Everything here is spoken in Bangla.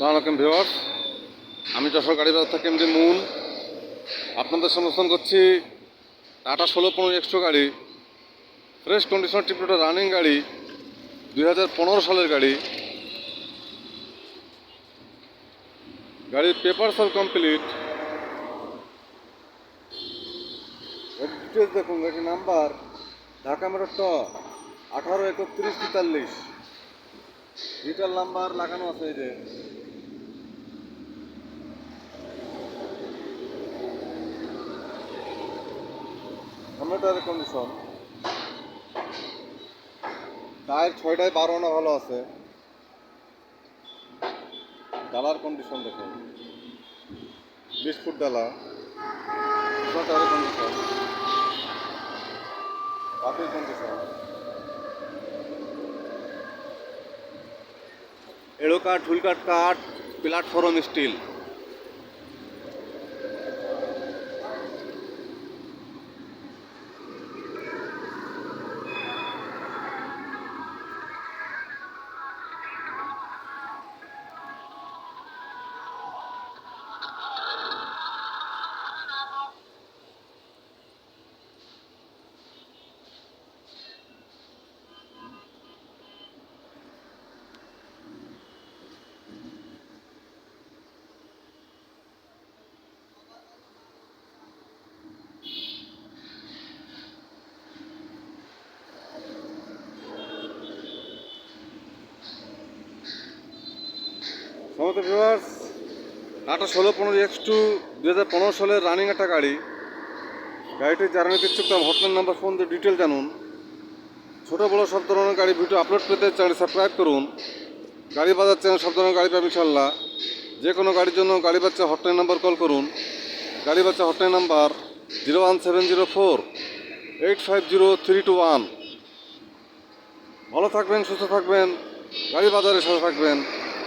সালাম আলাইকুম ভিওয়ার্স আমি যশোর গাড়ি বাজার থেকে এমডি মুন। আপনাদের সমর্থন করছি টাটা ষোলো পনেরো এক্সট্রো গাড়ি, ফ্রেশ কন্ডিশন টিপটা রানিং গাড়ি, দুই হাজার পনেরো সালের গাড়ি। গাড়ির পেপার সব কমপ্লিট। ডিটেলস দেখুন, গাড়ির নাম্বার, ঢাকা মেরো ট, আঠারো একত্রিশ তেতাল্লিশ। ডিটেল নাম্বার লাগানো আছে এই যে। সামনে টায়ারের কন্ডিশন টায়ার ছয়টায় বারো আনা ভালো আছে। ডালার কন্ডিশন দেখুন বিশ ফুট ডালা টায়ারের কন্ডিশন কাপের কন্ডিশন এড়ো কাঠ কাঠ প্ল্যাটফর্ম স্টিল। সমস্ত ভিউয়ার্স টাটা ষোলো পনেরো এক্স টু দু হাজার পনেরো সালের রানিং একটা গাড়ি। গাড়িটি যারা নিতে ইচ্ছুক তার হটলাইন নাম্বার ফোন দিয়ে ডিটেল জানুন। ছোটো বড়ো সব ধরনের গাড়ি ভিডিও আপলোড পেতে চ্যানেল সাবস্ক্রাইব করুন। গাড়ি বাজার চ্যানেল সব ধরনের গাড়ি পাবেন ইনশাল্লাহ যে কোনো গাড়ির জন্য গাড়ি বাচ্চা হটলাইন নাম্বার কল করুন। গাড়ি বাচ্চা hotline number zero one seven zero four eight five zero three two one ভালো থাকবেন, সুস্থ থাকবেন। গাড়ি বাজারে সাথে থাকবেন।